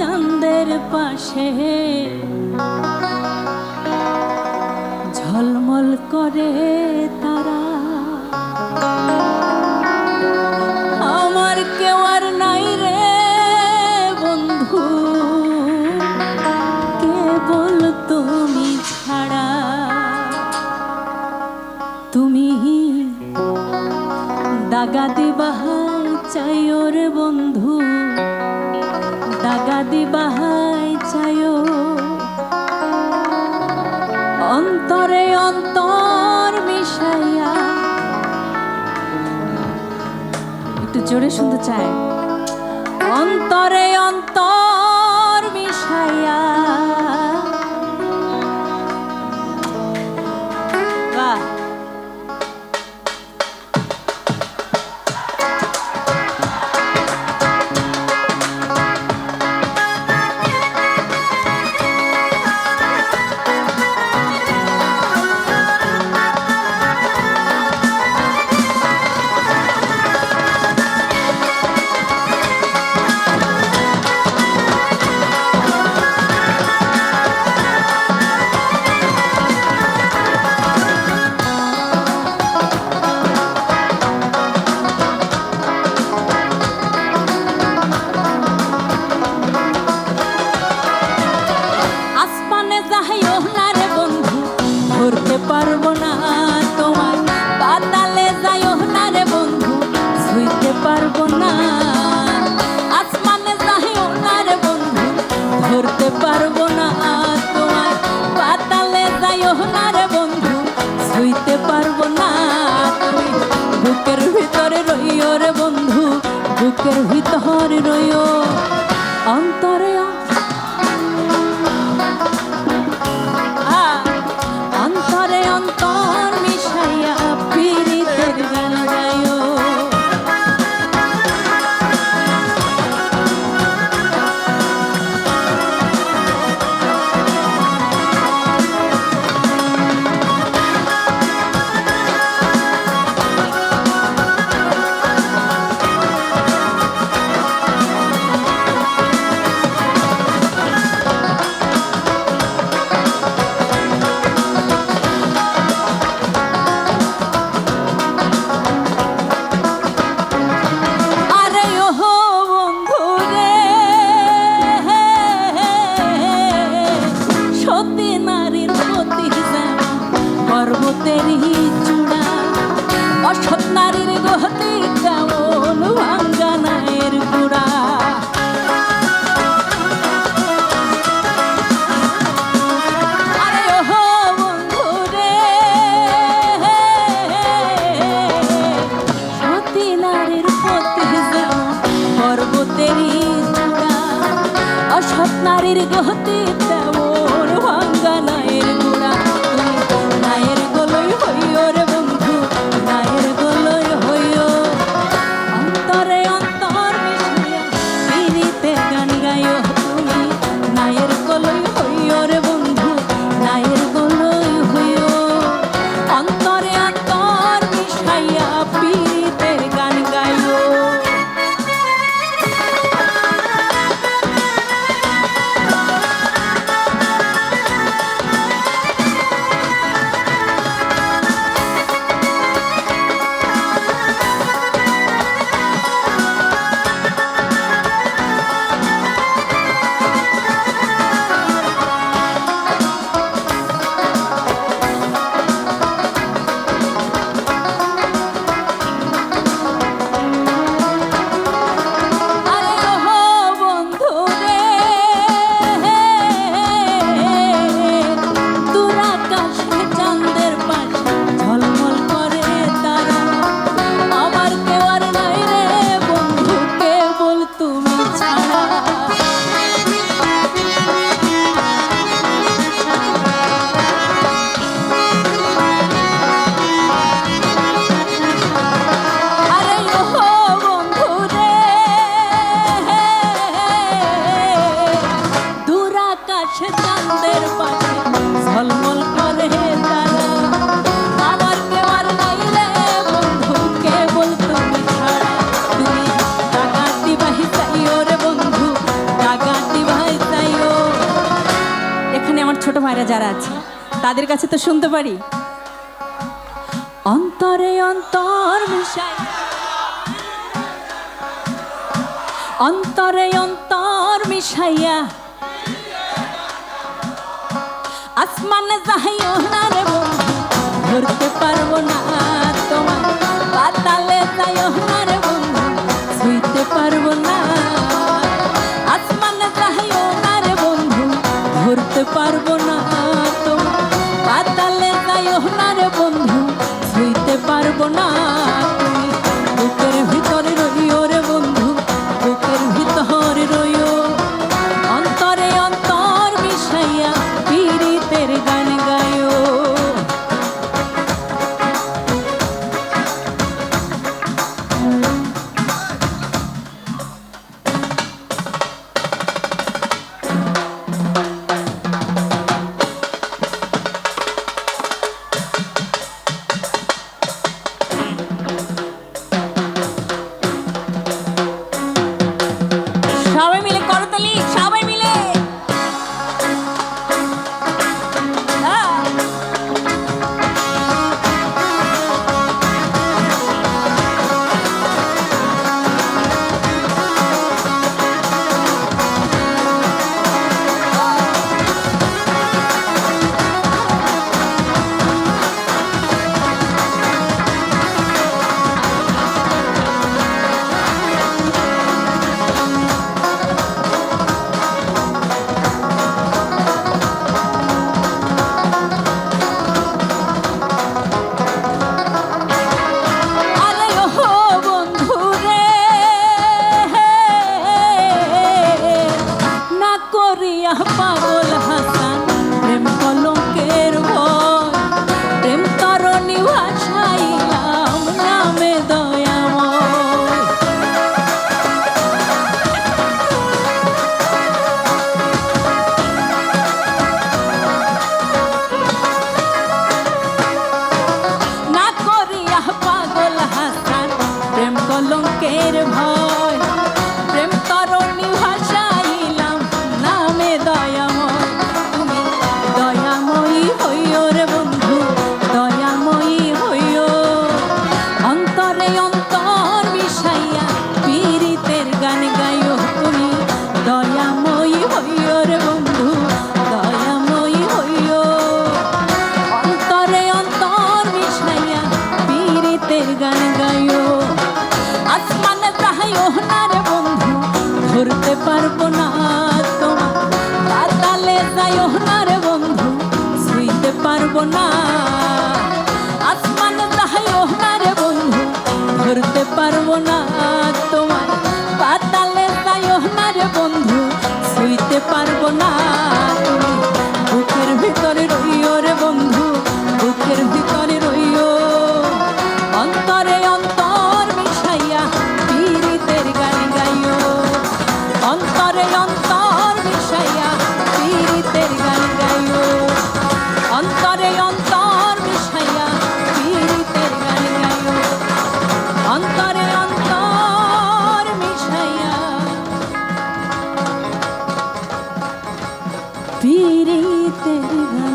চাঁদের পাশে ঝলমল করে আদি বাহাই চায়। অন্তরে অন্তর মিশাইয়া। একটু জোরে শুনতে চায় অন্তরে অন্তর মিশাইয়া। বুকের ভিতরে রইয় বন্ধু বুকের ভিতরে যারা আছে, তাদের কাছে তো শুনতে পারি। অন্তরে অন্তর মিশাই। অন্তরে অন্তর মিশাইয়া। আসমানে যাইও না রে ধরতে পারব না তোমার পাতালে যাইও না রে বন্ধু ছুঁইতে পারব না। ধরতে পারব না তো। পাতালে তাই না বন্ধু ছুঁইতে পারব না 不好 পীড়িতের গান গাইও। আসমানে চাহাইও না রে বন্ধু, ধরতে পারব না তোমার পাতালে যাইও না রে বন্ধু ছুঁইতে পারব না। আসমানে চাহাইও না রে বন্ধু, ধরতে পারব না তোমার পাতালে যাইও না রে বন্ধু ছুঁইতে পারব না धीरे तेरी